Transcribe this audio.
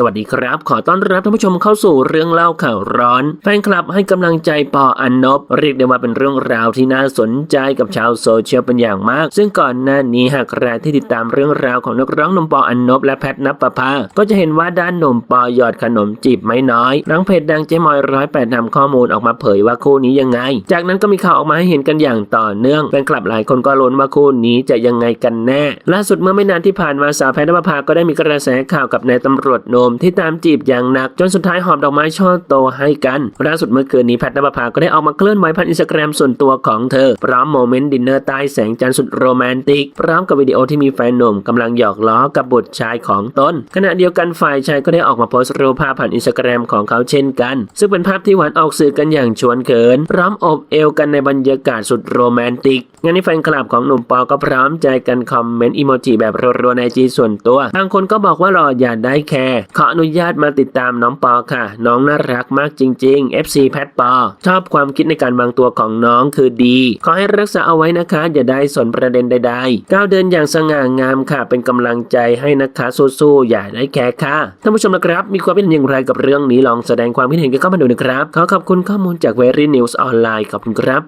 สวัสดีครับ ขอต้อนรับท่านผู้ชมเข้าสู่เรื่องเล่าข่าวร้อน แฟนคลับให้กำลังใจปออันนบเรียกได้ว่าเป็นเรื่องราวที่น่าสนใจกับชาวโซเชียลเป็นอย่างมาก ซึ่งก่อนหน้านี้หากใครที่ติดตามเรื่องราวของนักร้องหนุ่มปออันนบและแพทนปภาก็จะเห็นว่าด้านหนุ่มปอหยอดขนมจีบไม่น้อยหลังเพจดังเจมอยร้อยแปดนำข้อมูลออกมาเผยว่าคู่นี้ยังไง จากนั้นก็มีข่าวออกมาให้เห็นกันอย่างต่อเนื่องแฟนคลับหลายคนก็ลุ้นว่าคู่นี้จะยังไงกันแน่ ล่าสุดเมื่อไม่นานที่ผ่านมาสาวแพทนปภาก็ได้มีกระแสข่าวกับนายตำรวจโหนมที่ตามจีบอย่างหนัก จนสุดท้ายหอบดอกไม้ช่อโตให้กันล่าสุดเมื่อคืนนี้แพทนปภาก็ได้ออกมาเคลื่อนไหวผ่านอินสตาแกรมส่วนตัวของเธอ พร้อมโมเมนต์ดินเนอร์ใต้แสงจันทร์สุดโรแมนติก พร้อมกับวิดีโอที่มีแฟนหนุ่มกำลังหยอกล้อกับบุตรชายของตนขณะเดียวกันฝ่ายชายก็ได้ออกมาโพสต์รูปภาพผ่านอินสตาแกรมของเขาเช่นกัน ซึ่งเป็นภาพที่หวานออกสื่อกันอย่างชวนเขิน พร้อมอบเอวกันในบรรยากาศสุดโรแมนติกงานนี้แฟนคลับของหนุ่มปอก็พร้อมใจกันคอมเมนต์อีโมจิแบบรัวๆในจีส่วนตัว บางคนก็บอกว่ารออย่าได้แคร์ขออนุญาตมาติดตามน้องปอค่ะ น้องน่ารักมากจริง ๆ FC แพทปอ ชอบความคิดในการวางตัวของน้องคือดี ขอให้รักษาเอาไว้นะคะ อย่าได้สนประเด็นใดๆก้าวเดินอย่างสง่างามค่ะ เป็นกำลังใจให้นะคะสู้ๆอย่าได้แคร์ค่ะท่านผู้ชมนะครับ มีความคิดเห็นอย่างไรกับเรื่องนี้ลองแสดงความคิดเห็นกันเข้ามาดูนะครับขอขอบคุณข้อมูลจากเวรี่นิวส์ออนไลน์ขอบคุณครับ